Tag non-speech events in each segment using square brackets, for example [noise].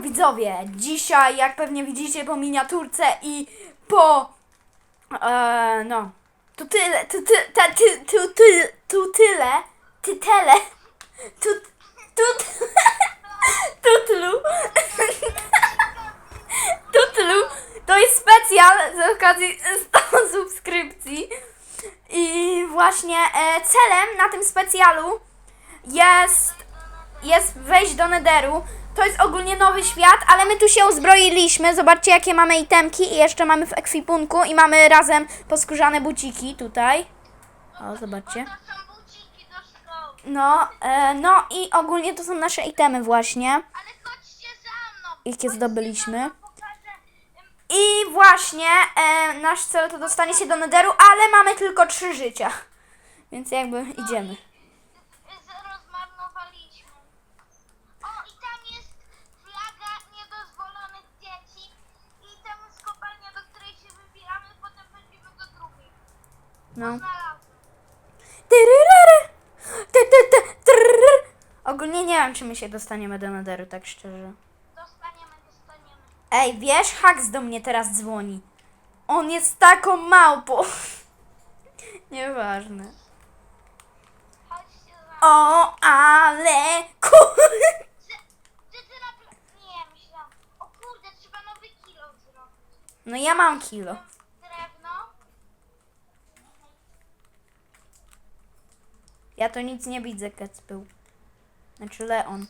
widzowie, dzisiaj jak pewnie widzicie po miniaturce i po e, no tu tyle, tu, ty, ta, ty, tu, ty, tu tyle, tytele, tu, tu, tutlu, tutlu, to jest specjal z okazji 100 [laughs] subskrypcji. I właśnie e, celem na tym specjalu jest jest wejść do Nederu. To jest ogólnie nowy świat, ale my tu się uzbroiliśmy. Zobaczcie, jakie mamy itemki i jeszcze mamy w ekwipunku i mamy razem poskórzane buciki tutaj. O, zobaczcie. No, e, no i ogólnie to są nasze itemy właśnie. Ale chodźcie za mną. Jakie zdobyliśmy. I właśnie e, nasz cel to dostanie się do Nederu, ale mamy tylko trzy życia. Więc jakby idziemy. No. Tyryryry. Ty, ty, ty, trrr. Ogólnie nie wiem, czy my się dostaniemy do Nederu, tak szczerze. Dostaniemy, dostaniemy. Ej, wiesz, Hax do mnie teraz dzwoni. On jest taką małpą. [laughs] Nieważne. Chodźcie za mną. O, ale kur... Czy, czy ty na pla- Nie, myślałam. O kurde, trzeba nowy kilo zrobić. No ja mam kilo. Ja to nic nie widzę, Kecpył. Znaczy Leon.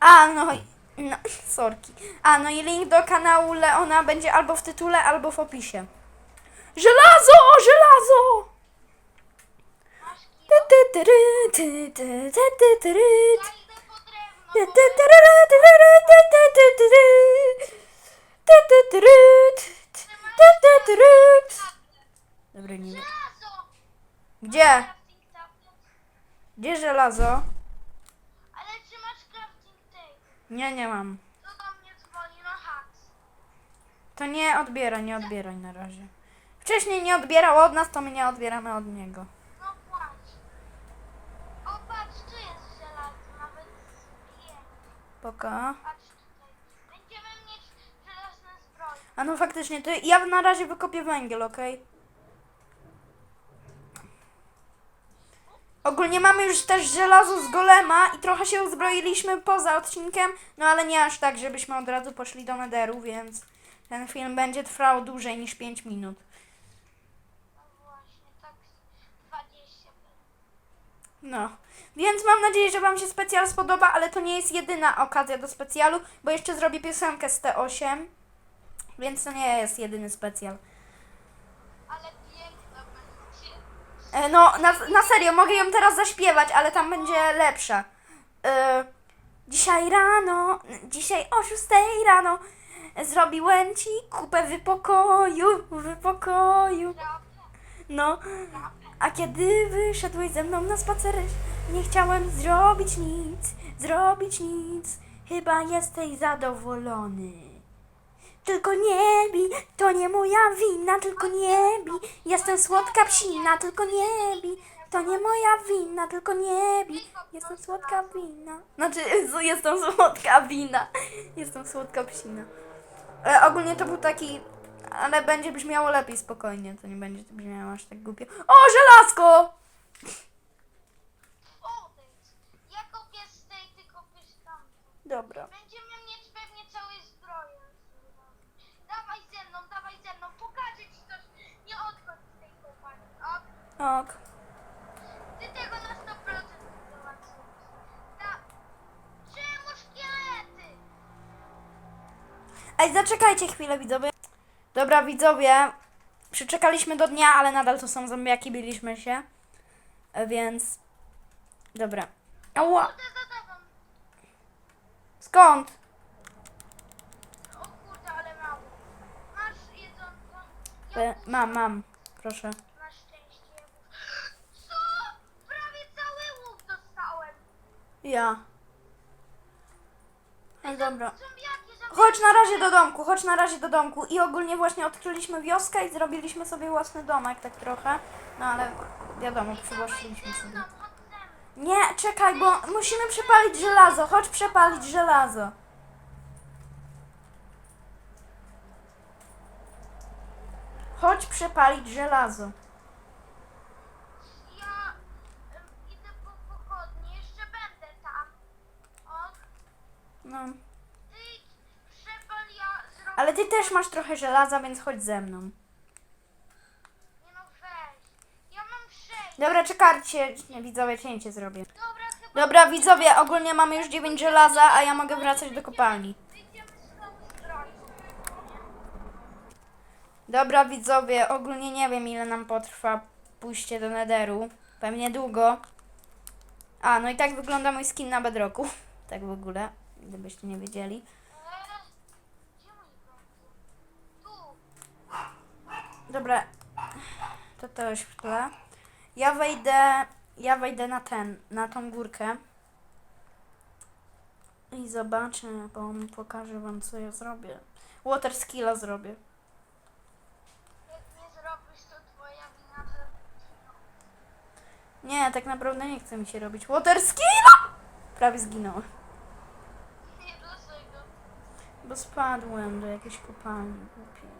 A, no, no, sorki. A, no i link do kanału Leona będzie albo w tytule, albo w opisie. Żelazo, żelazo! Dobra, nie! Gdzie? Gdzie żelazo? Ale czy masz crafting tape? Nie, nie mam. To do mnie dzwoni, no haks. To nie odbieraj, nie odbieraj na razie. Wcześniej nie odbierał od nas, to my nie odbieramy od niego. No płacz. O, patrz, tu jest żelazo, nawet pięć. Poka. Patrz tutaj. Będziemy mieć żelazne zbroje. A no faktycznie, to ja na razie wykopię węgiel, okej? Ogólnie mamy już też żelazo z golema i trochę się uzbroiliśmy poza odcinkiem, no ale nie aż tak, żebyśmy od razu poszli do nederu, więc ten film będzie trwał dłużej niż 5 minut. No właśnie, z 20 minut. Więc mam nadzieję, że Wam się specjal spodoba, ale to nie jest jedyna okazja do specjalu, bo jeszcze zrobię piosenkę z T8, więc to nie jest jedyny specjal. Ale. E, no, na, na serio, mogę ją teraz zaśpiewać, ale tam będzie lepsza. E, dzisiaj rano, dzisiaj o 6 rano zrobiłem Ci kupę wypokoju, wypokoju. No, a kiedy wyszedłeś ze mną na spacer, nie chciałem zrobić nic, zrobić nic. Chyba jesteś zadowolony. Tylko nie bij, to nie moja wina, tylko nie bij. Jestem słodka psina, tylko nie bij. To nie moja wina, tylko nie bij. Jestem słodka wina. Znaczy, jestem słodka wina. Jestem słodka psina. E, ogólnie to był taki, ale będzie brzmiało lepiej spokojnie, to nie będzie to brzmiało aż tak głupio. O, żelazko! Odejdź. Ja kopię z tej, ty kopiesz tam. Dobra. Będziemy mieć pewnie całe zbroje. Dawaj ze mną, dawaj ze mną. Pokażę ci coś. Nie odchodź z tej kopalni. Ok? Ok. Ty tego na 100% nie załatwisz. Da... Czemu szkielety? Ej, zaczekajcie chwilę, widzowie. Dobra, widzowie. Przyczekaliśmy do dnia, ale nadal to są zombiaki, biliśmy się. E, Więc... Dobra. Ała! Kurde, za tobą. Skąd? O kurde, ale mało. Masz jedzonko. E, mam, mam. Proszę. Na szczęście. Co? Prawie cały łuk dostałem. Ja. No dobra. Zombiaki, zombiaki. Chodź na razie do domku, chodź na razie do domku. I ogólnie właśnie odkryliśmy wioskę i zrobiliśmy sobie własny domek, tak trochę. No ale wiadomo, przywłaszczyliśmy sobie. Nie, czekaj, bo musimy przepalić żelazo. Chodź przepalić żelazo. Chodź przepalić żelazo. Ja em, idę po pochodnie, jeszcze będę tam. O, No. ty przepal, ja zrobię... Ale ty też masz trochę żelaza, więc chodź ze mną. Nie no, weź. Ja mam sześć. Dobra, czekajcie, widzowie, cięcie zrobię. Dobra, chyba... Dobra, widzowie, ogólnie mamy już 9 żelaza, a ja mogę wracać do kopalni. Wyjdziemy z tą zbroją. Dobra, widzowie, ogólnie nie wiem ile nam potrwa pójście do Nederu. Pewnie długo. A, no i tak wygląda mój skin na Bedrocku. [laughs] Tak w ogóle, gdybyście nie wiedzieli. Dobra, to już w tle. Ja wejdę, ja wejdę na ten, na tą górkę. I zobaczę, bo pokażę wam co ja zrobię. Water skilla zrobię. Jak nie zrobisz, to twoja wina, że... Nie, tak naprawdę nie chce mi się robić water skilla! Prawie zginąłem. Nie dlaczego. Bo spadłem do jakiejś kopalni głupiej.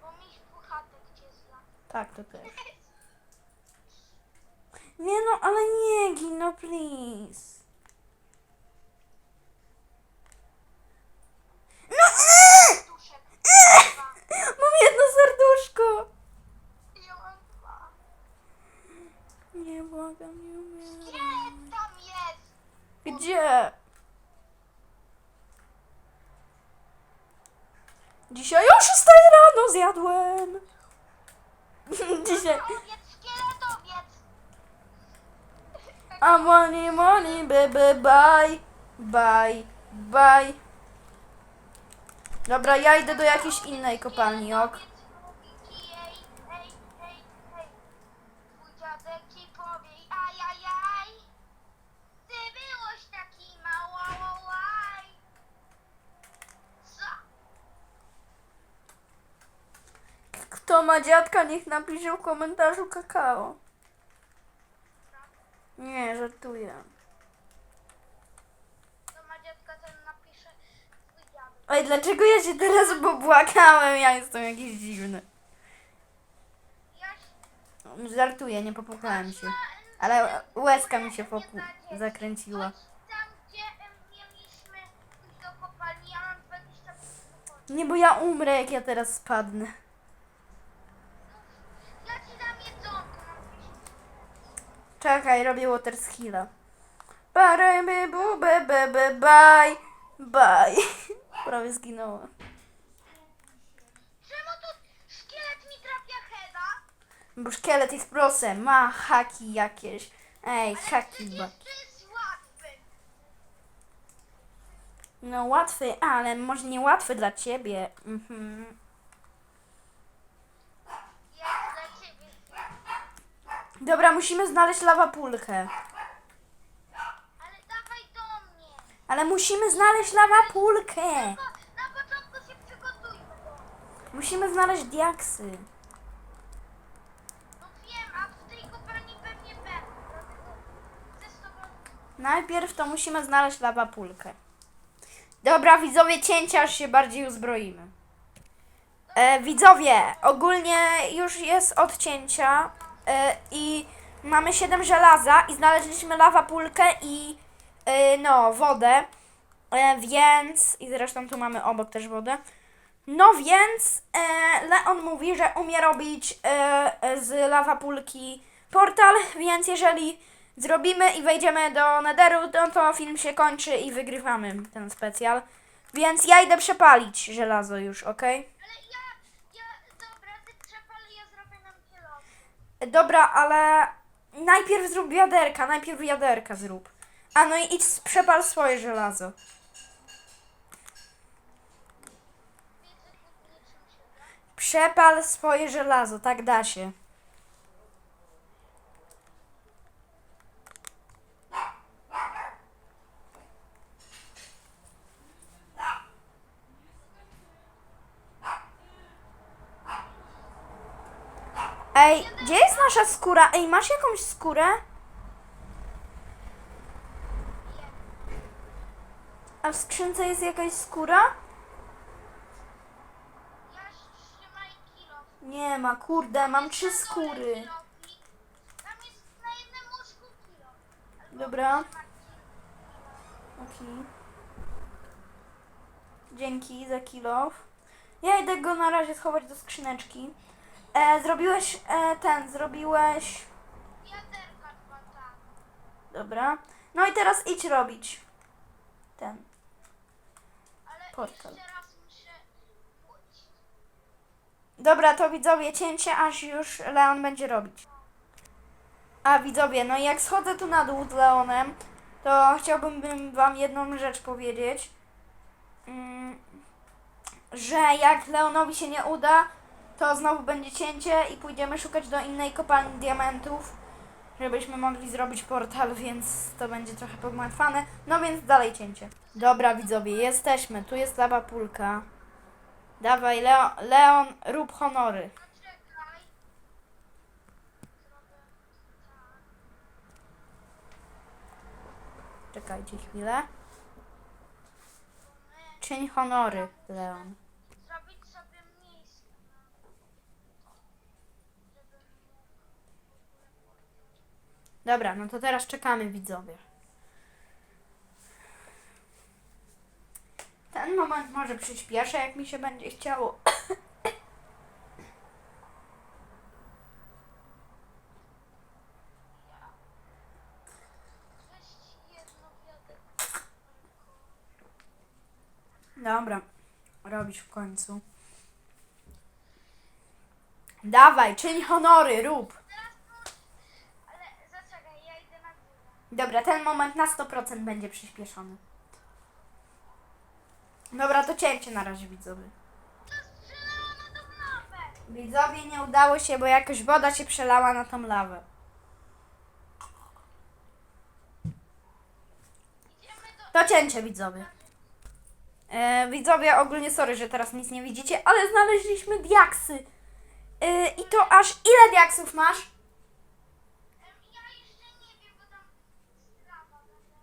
Bo miś puchatek cię zla. Tak, to też. Nie no, ale nie gin, no please. No eee! Duszek. Dwa. Mam jedno serduszko! Ja mam dwa. Nie błagam, nie umiem. Tam jest. Gdzie? Dzisiaj o 6 rano zjadłem. [laughs] Dzisiaj. Owiec, szkieletowiec. A money, money, baby, bye, bye, bye. Dobra, ja idę do jakiejś innej kopalni, ok? Kto ma dziadka, niech napisze w komentarzu kakao. Nie, żartuję. To ma dziadka, ten napisze twój dziadek. Ej, dlaczego ja się teraz popłakałem? Ja jestem jakiś dziwny. Żartuję, nie popłakałem się. Ale łezka mi się popu- zakręciła. Chodź Tam, gdzie em, mieliśmy pójść do kopalni, ja mam 20 minut. Nie, bo ja umrę, jak ja teraz spadnę. Ja ci dam jedzonko, mam 10 Czekaj, robię water skilla. Baremy, bu, be, be, be, bye, bye. [laughs] Prawie zginąłem. Czemu tu szkielet mi trafia heada? Bo szkielet jest prosem, ma haki jakieś. Ej, haki przecież ba. to jest łatwy. No łatwy, ale może nie łatwy dla ciebie. Mhm. Jest dla ciebie. Dobra, musimy znaleźć lawapulkę. Ale dawaj do mnie. Ale musimy znaleźć lawapulkę. Tylko na początku się przygotujmy. Musimy znaleźć diaksy. No wiem, a w tej kopalni pewnie będę. Dlatego chcę z tobą... Najpierw to musimy znaleźć lawapulkę. Dobra, widzowie, cięcia aż się bardziej uzbroimy. E, widzowie, ogólnie już jest odcięcia e, i mamy 7 żelaza i znaleźliśmy lawapulkę i e, no, wodę, e, więc i zresztą tu mamy obok też wodę. No więc e, Leon mówi, że umie robić e, z lawapulki portal, więc jeżeli zrobimy i wejdziemy do Netheru, to, to film się kończy i wygrywamy ten specjal. Więc ja idę przepalić żelazo już, ok? Ale ja... ja... Dobra, ty przepal, ja zrobię nam zielony. Dobra, ale najpierw zrób wiaderka, najpierw wiaderka zrób. A no i idź przepal swoje żelazo. Przepal swoje żelazo, tak da się. Ej, gdzie jest nasza skóra? Ej, masz jakąś skórę? A w skrzynce jest jakaś skóra? Kilo. Nie ma, kurde, mam trzy skóry. Kilo. Dobra. Okej. Dzięki za kilof. Ja idę go na razie schować do skrzyneczki. E, zrobiłeś e, ten, zrobiłeś... Dobra. No i teraz idź robić ten. Portal. Dobra, to widzowie, cięcie, aż już Leon będzie robić. A widzowie, no jak schodzę tu na dół z Leonem, to chciałbym bym wam jedną rzecz powiedzieć. Mm, że jak Leonowi się nie uda, to znowu będzie cięcie i pójdziemy szukać do innej kopalni diamentów, żebyśmy mogli zrobić portal, [laughs] więc to będzie trochę pogmatwane. No więc dalej cięcie. Dobra widzowie, jesteśmy. Tu jest laba pulka. Dawaj, Leo, Leon, rób honory. Czekajcie chwilę. Czyń honory, Leon. Dobra, no to teraz czekamy, widzowie. Ten moment może przyspieszę, jak mi się będzie chciało. Dobra, robisz w końcu. Dawaj, czyń honory, rób. Teraz pójdź. Ale zaczekaj, ja idę na górę. Dobra, ten moment na 100% będzie przyspieszony. Dobra, to cięcie na razie, widzowie. Widzowie nie udało się, bo jakoś woda się przelała na tą lawę. To cięcie, widzowie. E, widzowie, ogólnie sorry, że teraz nic nie widzicie, ale znaleźliśmy diaksy. E, I to aż ile diaksów masz? Em, Ja jeszcze nie wiem, bo tam strawa będę.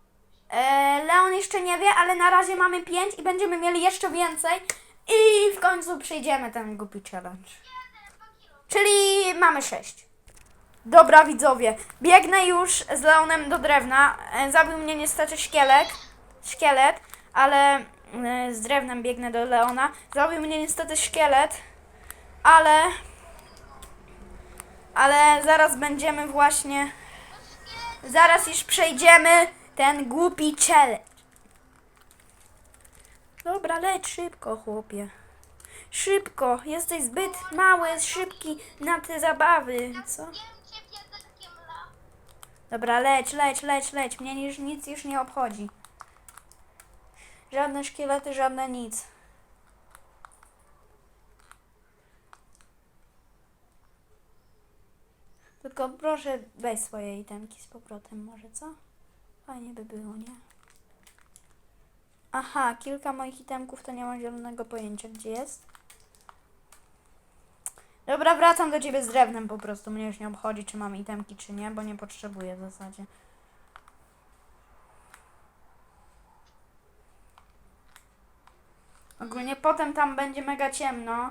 E, Leon jeszcze nie wie, ale na razie mamy 5 i będziemy mieli jeszcze więcej. I w końcu przejdziemy ten głupi challenge. Czyli mamy 6. Dobra, widzowie. Biegnę już z Leonem do drewna. E, Zabił mnie niestety szkielet. Szkielet, ale e, z drewnem biegnę do Leona. Zabił mnie niestety szkielet, ale. Ale zaraz będziemy właśnie. Zaraz już przejdziemy ten głupi challenge. Dobra, leć szybko, chłopie. Szybko, jesteś zbyt mały, szybki na te zabawy, co? Dobra, leć, leć, leć, leć. Mnie już nic już nie obchodzi. Żadne szkielety, żadne nic. Tylko proszę weź swoje itemki z powrotem może, co? Fajnie by było, nie? Aha, kilka moich itemków to nie mam zielonego pojęcia, gdzie jest. Dobra, wracam do ciebie z drewnem po prostu. Mnie już nie obchodzi, czy mam itemki, czy nie, bo nie potrzebuję w zasadzie. Ogólnie potem tam będzie mega ciemno.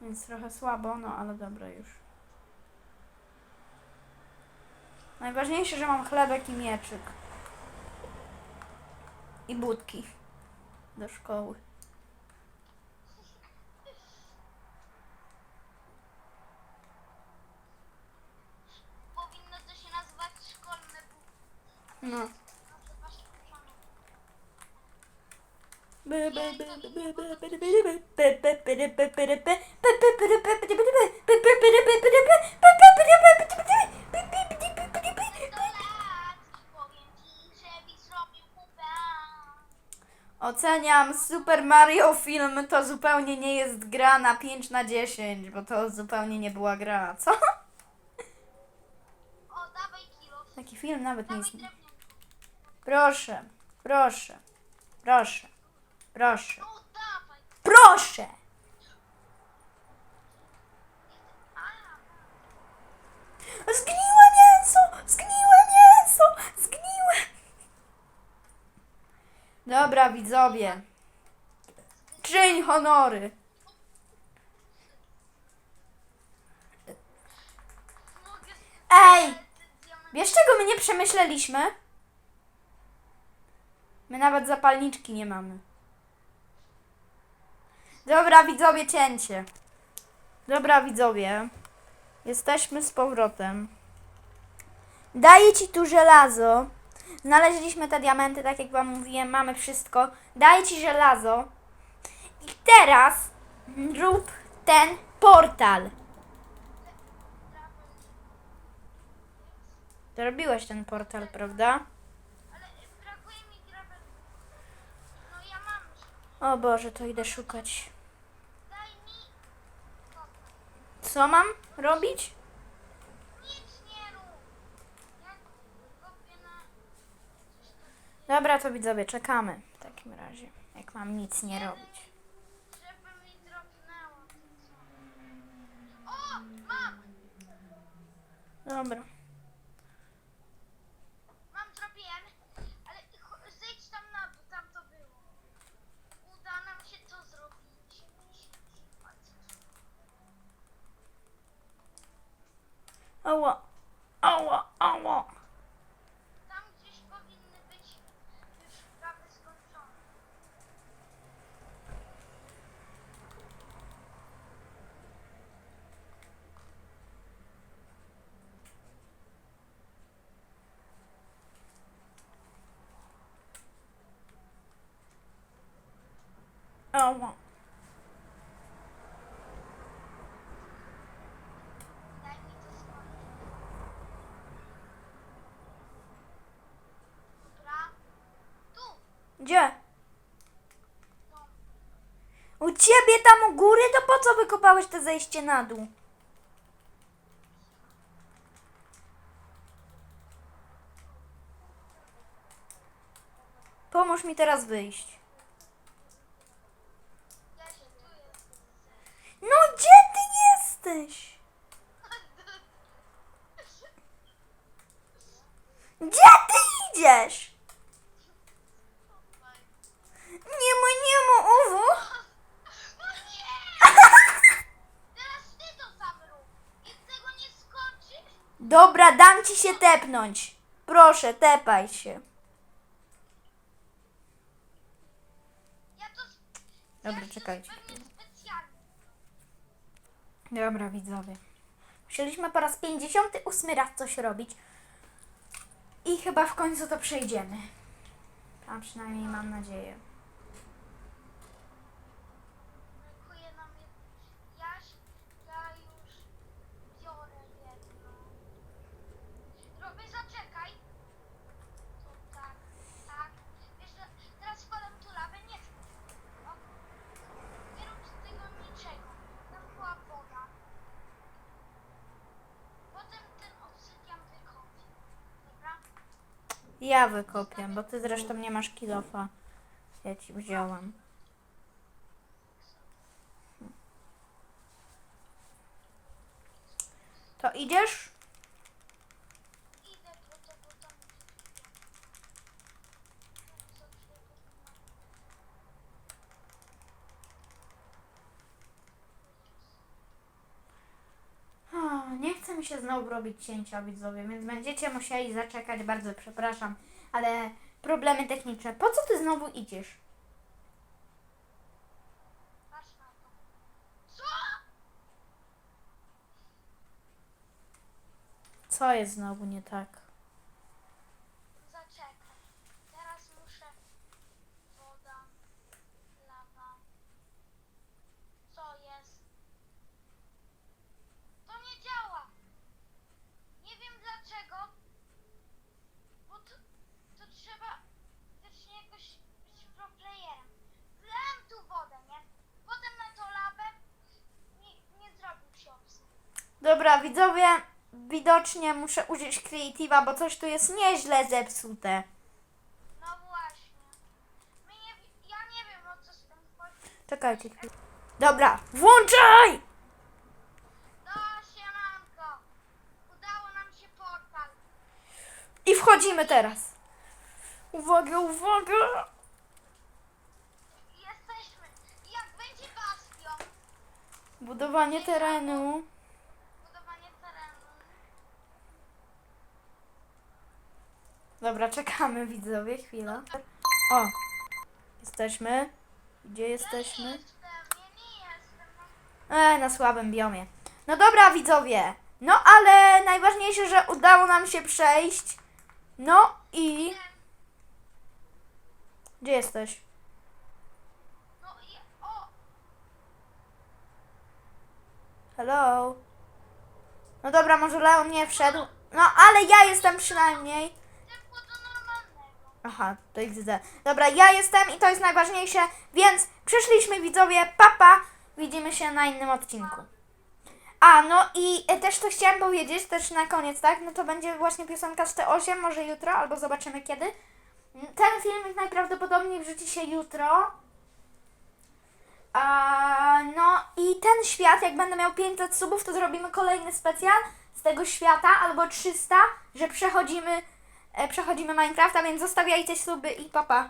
Więc trochę słabo, no ale dobra już. Najważniejsze, że mam chlebek i mieczyk. I budki. Do szkoły. Powinno to się nazywać szkolne. No. Oceniam Super Mario film to zupełnie nie jest gra na 5 na 10, bo to zupełnie nie była gra, co? [laughs] O, dawaj kilo. Taki film nawet nie Dawaj jest. drewnianko. Proszę, proszę, proszę, proszę, No dawaj. proszę! A, Dobra, widzowie. Czyń honory. Ej! Wiesz, czego my nie przemyśleliśmy? My nawet zapalniczki nie mamy. Dobra, widzowie, cięcie. Dobra, widzowie. Jesteśmy z powrotem. Daję ci tu żelazo. Znaleźliśmy te diamenty, tak jak wam mówiłem, mamy wszystko. Daję ci żelazo. I teraz rób ten portal. Zrobiłeś ten portal, prawda? O Boże, to idę szukać. Daj. Co mam robić? Nic nie rób. Ja kopię na. Dobra, to widzowie, czekamy w takim razie. Jak mam nic nie robić. Żeby mi dropnęło. O! Mam! Dobra. Mam zrobiłem, ale ch- zejdź tam na dół, tam to było. Uda nam się to zrobić. Ała, ała, ała. Tam gdzieś powinny być już prawie skończone. Tu! Gdzie? U ciebie tam u góry? To po co wykopałeś to zejście na dół? Pomóż mi teraz wyjść. Ja się tu jestem. No gdzie ty jesteś? Gdzie ty idziesz? Nie ma, nie ma, uwu. No nie! Teraz ty to sam rób. Jak tego nie skończysz, Dobra, dam ci się tepnąć. Proszę, tepaj się. ja to... Dobra, czekajcie Pewnie specjalnie. Dobra, widzowie. Musieliśmy po raz 58 raz coś robić. I chyba w końcu to przejdziemy. A przynajmniej mam nadzieję. Brakuje nam jed- Jaś, ja już biorę jedno. Robię, zaczekaj. To tak, tak. Wiesz, że teraz wkładam tu lawę, nie chcę. O. Nie rób z tego niczego. Tam była woda. Potem ten obsydian wykopię. Dobra? Ja wykopię, bo ty zresztą nie masz kilofa. Ja ci wzięłam. To idziesz? Idę po to, bo tam O, nie chce się znowu robić cięcia widzowie, więc będziecie musieli zaczekać, bardzo przepraszam, ale problemy techniczne. Po co ty znowu idziesz? Co? Co jest znowu nie tak? Zaczekaj. Teraz muszę. Woda. Lawa. Co jest? To nie działa. Nie wiem dlaczego. Bo to, to trzeba wiecznie jakoś być pro playerem. Wlałem tu wodę, nie? Potem na to lawę. Nie, nie zrobił się obsług. Dobra, widzowie, widocznie muszę użyć Creative'a, bo coś tu jest nieźle zepsute. No właśnie. My nie, ja nie wiem o co z tym chodzi. Czekajcie chwilę. Dobra, włączaj! No, siemanko. Udało nam się portal. I wchodzimy teraz. Uwaga, uwaga! Jesteśmy. Jak będzie bastion, budowanie terenu. Dobra, czekamy widzowie, chwila. O, jesteśmy. Gdzie jesteśmy? E, na słabym biomie. No dobra, widzowie. No ale najważniejsze, że udało nam się przejść. No i. Gdzie jesteś? Hello? No dobra, może Leon nie wszedł. No ale ja jestem przynajmniej. Aha, to XD. Dobra, ja jestem i to jest najważniejsze, więc przyszliśmy widzowie, papa. Widzimy się na innym odcinku. A, no i e, też to chciałam powiedzieć, też na koniec, tak? No to będzie właśnie piosenka z T8, może jutro, albo zobaczymy kiedy. Ten filmik najprawdopodobniej wrzuci się jutro. A, no i ten świat, jak będę miał 500 subów, to zrobimy kolejny specjal z tego świata, albo 300, że przechodzimy, przechodzimy Minecrafta, więc zostawiajcie suby i papa.